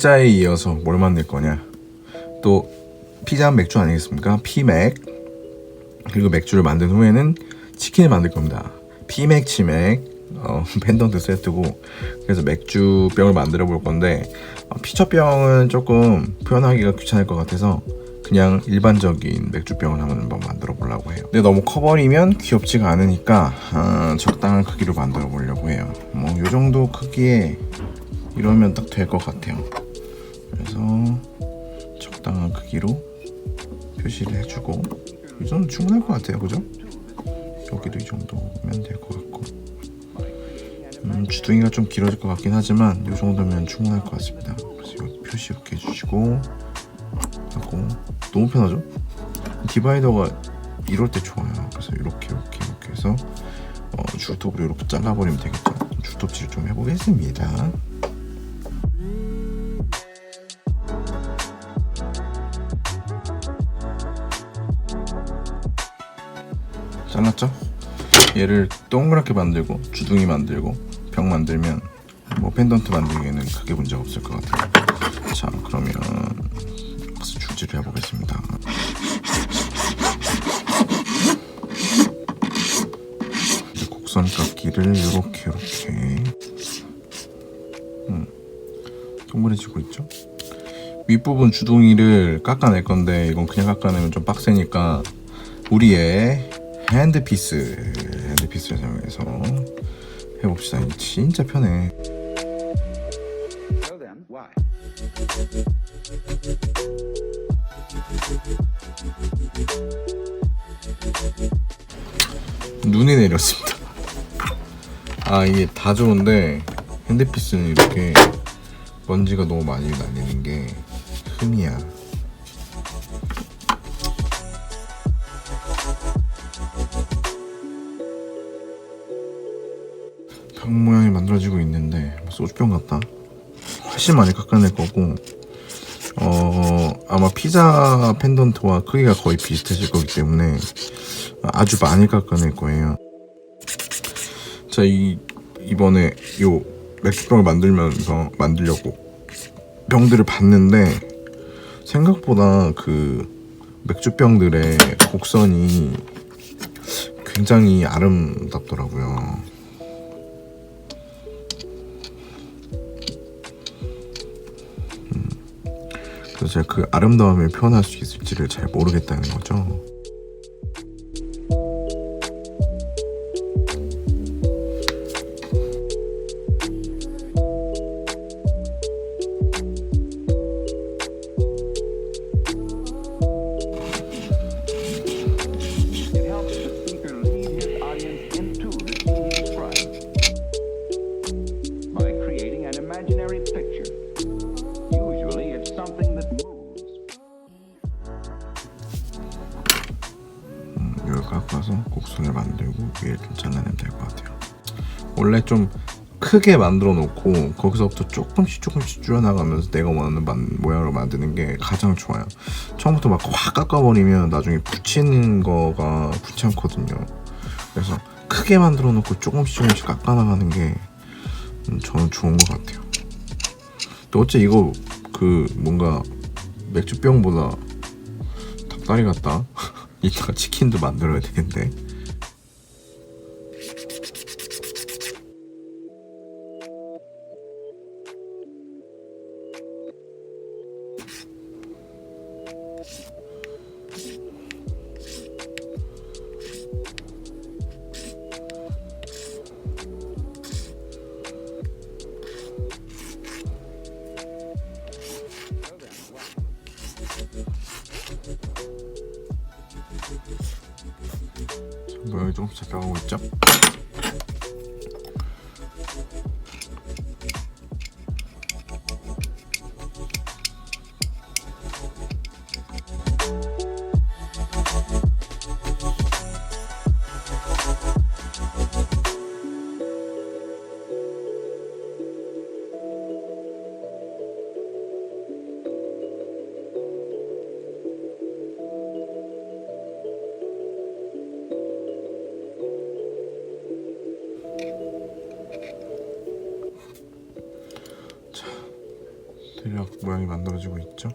피자에 이어서 뭘 만들 거냐? 또 피자는 맥주 아니겠습니까? 피맥 그리고 맥주를 만든 후에는 치킨을 만들 겁니다. 피맥 치맥 어, 펜던트 세트고 그래서 맥주병을 만들어 볼 건데 어, 피처병은 조금 표현하기가 귀찮을 것 같아서 그냥 일반적인 맥주병을 한번 만들어 보려고 해요. 근데 너무 커버리면 귀엽지가 않으니까 어, 적당한 크기로 만들어 보려고 해요. 뭐 이 정도 크기에 이러면 딱 될 것 같아요. 그래서 적당한 크기로 표시를 해주고 이 정도 충분할 것 같아요, 그죠? 여기도 이 정도면 될 것 같고 음, 주둥이가 좀 길어질 것 같긴 하지만 이 정도면 충분할 것 같습니다. 그래서 이 표시 이렇게 해주시고 하고 너무 편하죠? 디바이더가 이럴 때 좋아요. 그래서 이렇게 이렇게 이렇게 해서 어, 줄톱으로 이렇게 잘라버리면 되겠죠. 줄톱질 좀 해보겠습니다. 잘랐죠? 얘를 동그랗게 만들고 주둥이 만들고 병 만들면 뭐 펜던트 만들기에는 크게 문제가 없을 것 같아요. 자 그러면 줄질을 해보겠습니다. 이제 곡선 깎기를 이렇게 이렇게 음, 동그래지고 있죠? 윗부분 주둥이를 깎아낼 건데 이건 그냥 깎아내면 좀 빡세니까 우리의 핸드피스 핸드피스를 사용해서 해봅시다. 진짜 편해. 눈이 내렸습니다. 아 이게 다 좋은데 핸드피스는 이렇게 먼지가 너무 많이 날리는 게 흠이야. 소주병 같다. 훨씬 많이 깎아낼 거고 어 아마 피자 펜던트와 크기가 거의 비슷해질 거기 때문에 아주 많이 깎아낼 거예요. 자, 이 이번에 요 맥주병을 만들면서 만들려고 병들을 봤는데 생각보다 그 맥주병들의 곡선이 굉장히 아름답더라고요. 제가 그 아름다움을 표현할 수 있을지를 잘 모르겠다는 거죠. 원래 좀 크게 만들어 놓고 거기서부터 조금씩 조금씩 줄여나가면서 내가 원하는 만, 모양으로 만드는 게 가장 좋아요. 처음부터 막 확 깎아버리면 나중에 붙이는 거가 귀찮거든요. 그래서 크게 만들어 놓고 조금씩 조금씩 깎아나가는 게 음, 저는 좋은 것 같아요. 또 어째 이거 그 뭔가 맥주병보다 닭다리 같다. 이따가 치킨도 만들어야 되겠는 모양이 조금씩 잡혀가고 있죠? 모양이 만들어지고 있죠.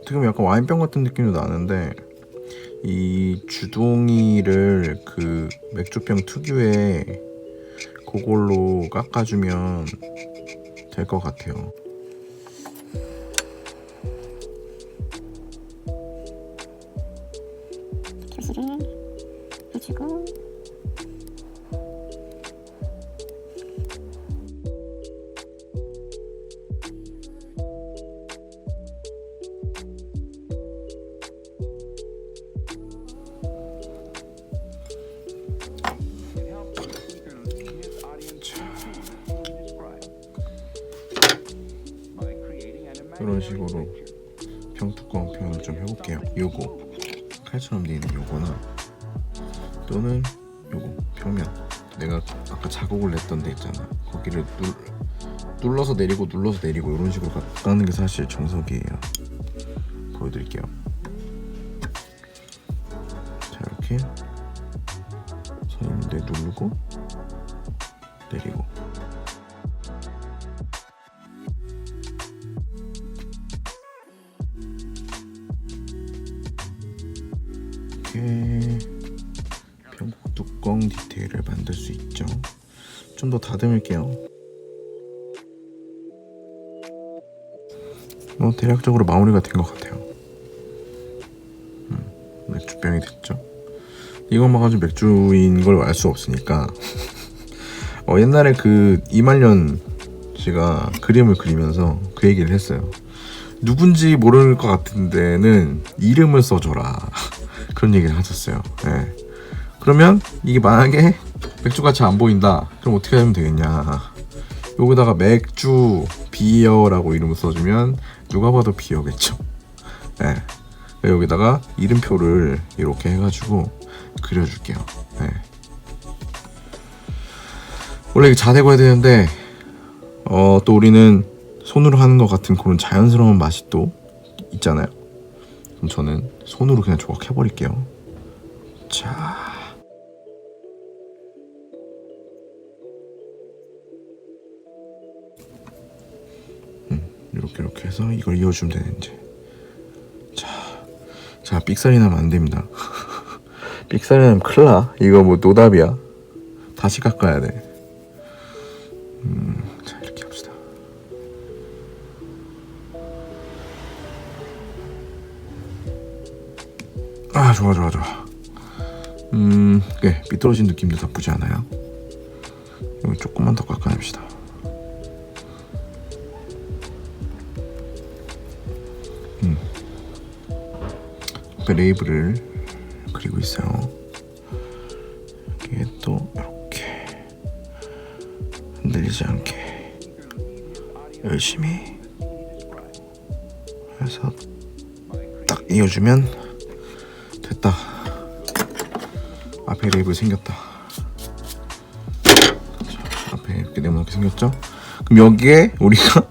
어떻게 보면 약간 와인병 같은 느낌도 나는데 이 주둥이를 그 맥주병 특유의 그걸로 깎아주면 될 것 같아요. 식으로 picture. 병 뚜껑 표현을 좀 해볼게요. 요거 칼처럼 되어 있는 요거나 또는 요거 평면 내가 아까 자국을 냈던 데 있잖아. 거기를 눌, 눌러서 내리고 눌러서 내리고 이런 식으로 가- 깎는 게 사실 정석이에요. 보여드릴게요. 자 이렇게 선 있는데 누르고 내리고 이렇게 변곡 뚜껑 디테일을 만들 수 있죠. 좀 더 다듬을게요. 뭐 대략적으로 마무리가 된 것 같아요. 음, 맥주병이 됐죠. 이것만 가지고 맥주인 걸 알 수 없으니까 어, 옛날에 그 이말년 씨가 그림을 그리면서 그 얘기를 했어요. 누군지 모를 것 같은 데는 이름을 써줘라. 그런 얘기를 하셨어요. 예. 그러면 이게 만약에 맥주가 잘 안 보인다. 그럼 어떻게 하면 되겠냐. 여기다가 맥주 비어라고 이름을 써주면 누가 봐도 비어겠죠. 예. 여기다가 이름표를 이렇게 해가지고 그려줄게요. 예. 원래 이게 자대고 해야 되는데 어, 또 우리는 손으로 하는 것 같은 그런 자연스러운 맛이 또 있잖아요. 그럼 저는 손으로 그냥 조각 해버릴게요. 자. 음, 이렇게 이렇게 해서 이걸 이어주면 되는 이제. 자, 자 삑살이 나면 안 됩니다. 삑살이 나면 나. 이거 뭐 노답이야. 다시 깎아야 돼. 아 좋아 좋아 좋아. 음 네, 삐뚤어진 느낌도 나쁘지 않아요. 여기 조금만 더 깎아냅시다. 음. 옆에 레이블을 그리고 있어요. 여기에 또 이렇게 흔들리지 않게 열심히 해서 딱 이어주면 됐다. 앞에 레이블 생겼다. 자, 앞에 이렇게 네모나게 생겼죠? 그럼 여기에 우리가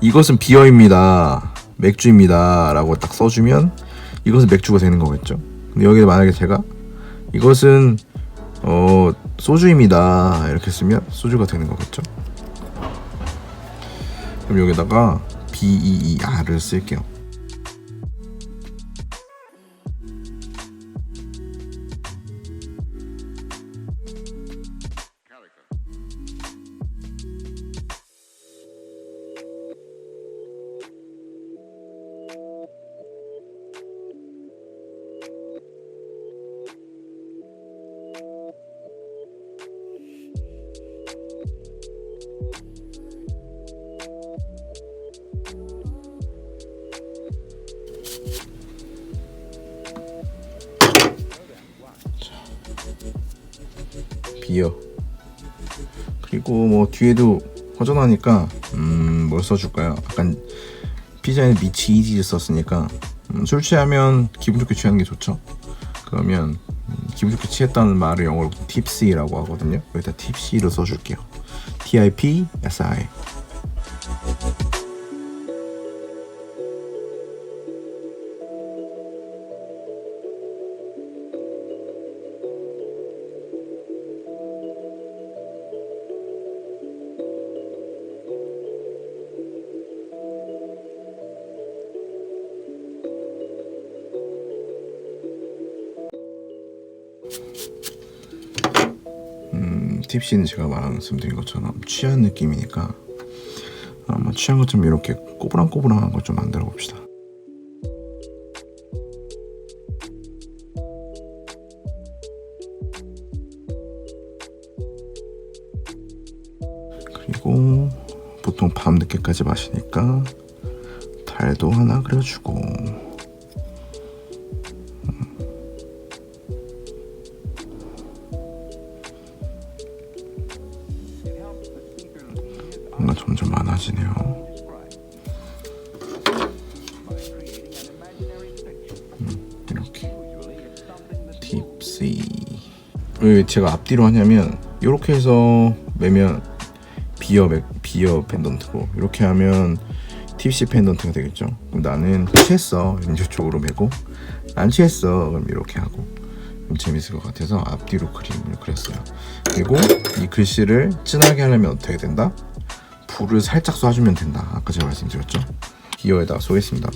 이것은 비어입니다. 맥주입니다. 라고 딱 써주면 이것은 맥주가 되는 거겠죠? 근데 여기에 만약에 제가 이것은 어 소주입니다. 이렇게 쓰면 소주가 되는 거겠죠? 그럼 여기다가 B E E R을 쓸게요. 비어 그리고 뭐 뒤에도 허전하니까 음 뭘 써줄까요? 약간 피자에 미치 이지를 썼으니까 음, 술 취하면 기분 좋게 취하는 게 좋죠. 그러면 음, 기분 좋게 취했다는 말을 영어로 tipsy라고 하거든요. 여기다 tipsy로 써줄게요. T I P S I 팁시는 제가 말씀드린 것처럼 취한 느낌이니까 아마 취한 것처럼 이렇게 꼬부랑꼬부랑한 걸 좀 만들어 봅시다. 그리고 보통 밤 늦게까지 마시니까 달도 하나 그려주고 왜 제가 앞뒤로 하냐면 이렇게 해서 매면 비어 맥- 비어 펜던트고 이렇게 하면 팁시 펜던트가 되겠죠. 그럼 나는 취했어. 이쪽으로 메고 안 취했어. 그럼 이렇게 하고 재밌을 것 같아서 앞뒤로 그림을 그렸어요. 그리고 이 글씨를 진하게 하려면 어떻게 된다? 불을 살짝 쏴주면 된다. 아까 제가 말씀드렸죠. 비어에다 쏘겠습니다.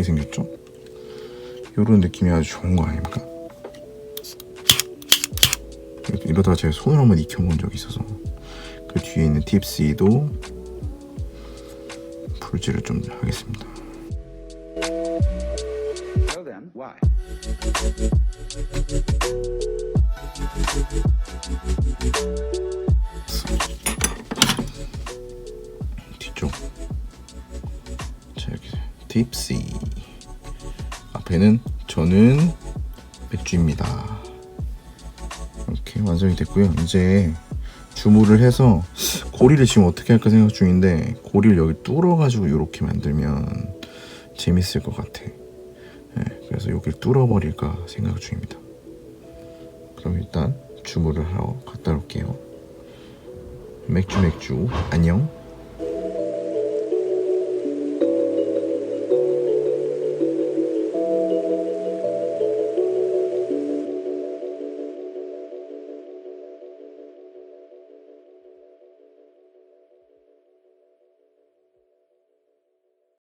광이 생겼죠? 이런 느낌이 아주 좋은 거 아닙니까? 이러다가 제가 손을 한번 익혀본 적이 있어서 그 뒤에 있는 팁스도 풀질을 좀 하겠습니다? 뒤쪽 자 이렇게 팁시 앞에는 저는 맥주입니다. 이렇게 완성이 됐고요. 이제 주물을 해서 고리를 지금 어떻게 할까 생각 중인데 고리를 여기 뚫어 가지고 이렇게 만들면 재밌을 것 같아. 네, 그래서 여기를 뚫어 버릴까 생각 중입니다. 그럼 일단 주물을 하러 갔다 올게요. 맥주 맥주. 안녕